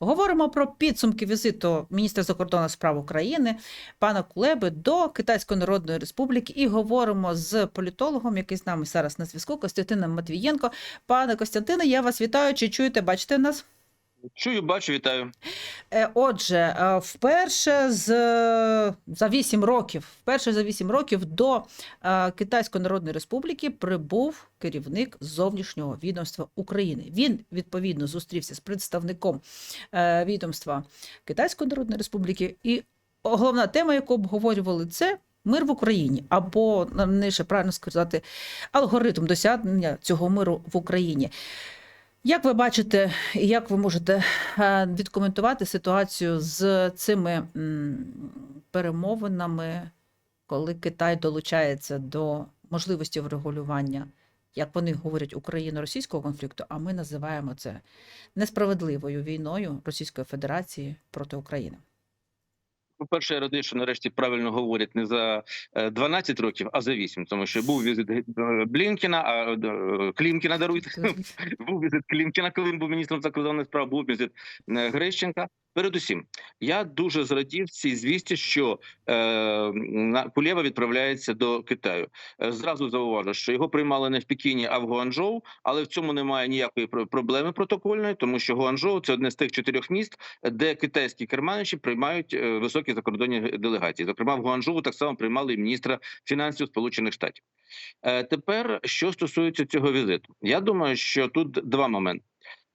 Говоримо про підсумки візиту міністра закордонних справ України пана Кулеби до Китайської Народної Республіки і говоримо з політологом, який з нами зараз на зв'язку, Костянтином Матвієнко. Пане Костянтине, я вас вітаю. Чи чуєте, бачите нас? Чую, бачу, вітаю. Е, Отже, е, вперше з за 8 років, вперше за 8 років до е, Китайської Народної Республіки прибув керівник зовнішнього відомства України. Він відповідно зустрівся з представником е, відомства Китайської Народної Республіки. І головна тема, яку обговорювали, це. Мир в Україні, або не ще правильно сказати, алгоритм досягнення цього миру в Україні. Як ви бачите, і як ви можете е, відкоментувати ситуацію з цими перемовинами, коли Китай долучається до можливості врегулювання, як вони говорять, україно-російського конфлікту, а ми називаємо це несправедливою війною Російської Федерації проти України? По-перше, я радий, що нарешті правильно говорять не за е, 12 років, а за 8, тому що був візит е, Блінкіна, а е, Клімкіна даруйте. був візит Клімкіна, коли він був міністром закордонних справ, був візит е, Грищенка. Передусім, я дуже зрадів цій звісті, що е, Кулєва відправляється до Китаю. Е, зразу зауважу, що його приймали не в Пекіні, а в Гуанчжоу, але в цьому немає ніякої проблеми протокольної, тому що Гуанчжоу – це одне з тих чотирьох міст, де китайські керманичі приймають е, високі закордонні делегації. Зокрема, в Гуанчжоу так само приймали і міністра фінансів Сполучених Штатів. Е, Тепер що стосується цього візиту, я думаю, що тут два моменти.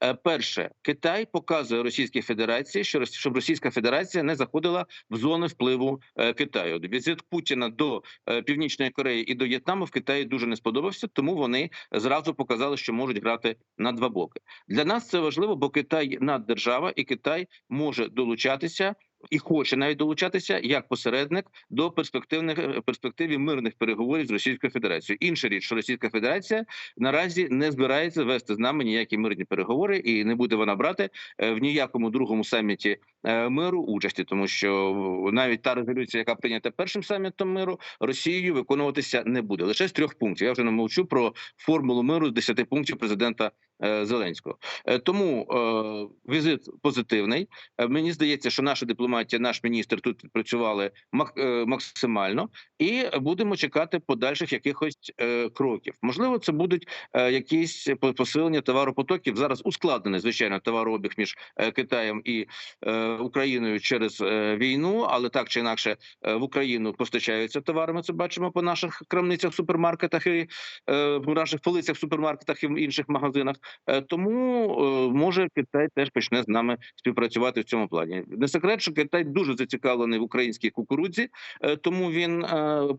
Е, Перше, Китай показує Російській Федерації, що щоб Російська Федерація не заходила в зони впливу е, Китаю. Візит Путіна до е, Північної Кореї і до В'єтнаму в Китаї дуже не сподобався, тому вони зразу показали, що можуть грати на два боки. Для нас це важливо, бо Китай наддержава, і Китай може долучатися. І хоче навіть долучатися як посередник до перспективних е, перспективі мирних переговорів з Російською Федерацією. Інша річ, що Російська Федерація наразі не збирається вести з нами ніякі мирні переговори, і не буде вона брати е, в ніякому другому саміті е, миру участі, тому що навіть та резолюція, яка прийнята першим самітом миру, Росією виконуватися не буде. Лише з трьох пунктів. Я вже не мовчу про формулу миру з десяти пунктів президента Зеленського. Е, Тому е, візит позитивний. Е, Мені здається, що наша дипломатія, наш міністр тут працювали мак- е, максимально, і будемо чекати подальших якихось е, кроків. Можливо, це будуть е, якісь по- посилення товаропотоків. Зараз ускладнений звичайно товарообіг між е, Китаєм і е, Україною через е, війну, але так чи інакше е, в Україну постачаються товари. Ми це бачимо по наших крамницях, супермаркетах і е, в наших полицях супермаркетах і в інших магазинах. Е, Тому е, може Китай теж почне з нами співпрацювати в цьому плані. Не секрет, що Китай дуже зацікавлений в українській кукурудзі, е, тому він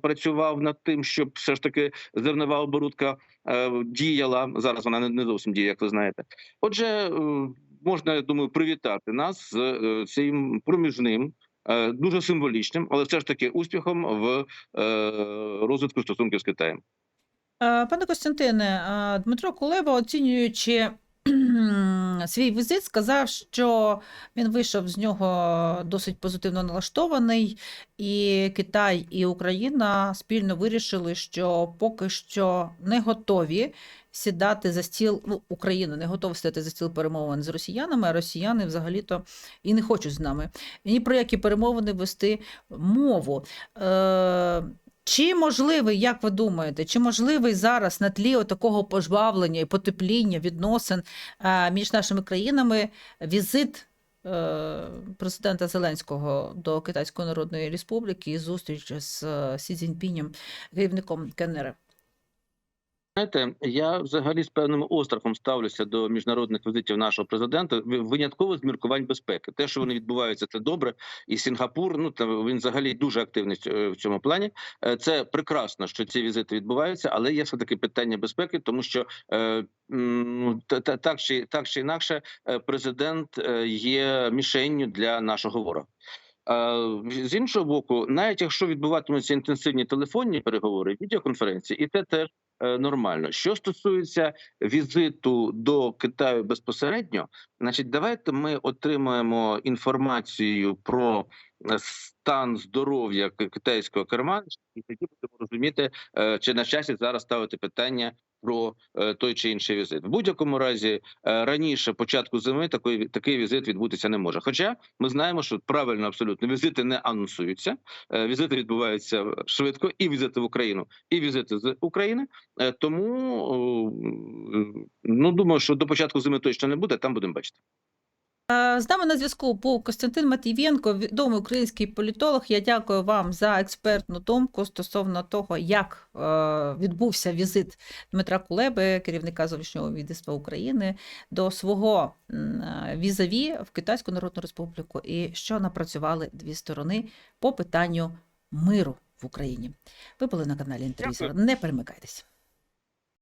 працював над тим, щоб все ж таки зернова оборудка діяла. Зараз вона не- зовсім діє, як ви знаєте. Отже, можна я думаю привітати нас з цим проміжним. Дуже символічним, але все ж таки успіхом в розвитку стосунків з Китаєм. Е, Пане Костянтине, е, Дмитро Кулеба, оцінюючи свій візит, сказав, що він вийшов з нього досить позитивно налаштований, і Китай і Україна спільно вирішили, що поки що не готові сідати за стіл. Ну, Україна не готова сідати за стіл перемовин з росіянами, а росіяни взагалі-то і не хочуть з нами ні про які перемовини вести мову. Е, чи можливий, як ви думаєте, чи можливий зараз на тлі такого пожвавлення і потепління відносин е, між нашими країнами візит е, президента Зеленського до Китайської Народної Республіки і зустріч з е, Сі Цзіньпінем, керівником КНР? Знаєте, я взагалі з певним острахом ставлюся до міжнародних візитів нашого президента ви- винятково з міркувань безпеки. Те, що вони відбуваються, це добре. І Сінгапур, ну та він взагалі дуже активний в цьому плані. Е, Це прекрасно, що ці візити відбуваються, але є все таки питання безпеки, тому що е, та- та- так чи так чи інакше, е, президент е, є мішенню для нашого ворога. З іншого боку, навіть якщо відбуватимуться інтенсивні телефонні переговори, відеоконференції, і це теж е, нормально. Що стосується візиту до Китаю безпосередньо, значить, давайте ми отримаємо інформацію про е, стан здоров'я китайського керманича, і тоді будемо розуміти, е, чи на часі зараз ставити питання про е, той чи інший візит. В будь-якому разі е, раніше початку зими такий, такий візит відбутися не може. Хоча ми знаємо, що правильно абсолютно візити не анонсуються. Е, Візити відбуваються швидко, і візити в Україну, і візити з України. Тому ну думаю, що до початку зими точно не буде. Там будемо бачити. Е, З нами на зв'язку був Костянтин Матвієнко, відомий український політолог. Я дякую вам за експертну думку стосовно того, як е, відбувся візит Дмитра Кулеби, керівника зовнішнього відомства України, до свого е, візаві в Китайську Народну Республіку, і що напрацювали дві сторони по питанню миру в Україні. Ви були на каналі Інтервізор. Не перемикайтесь.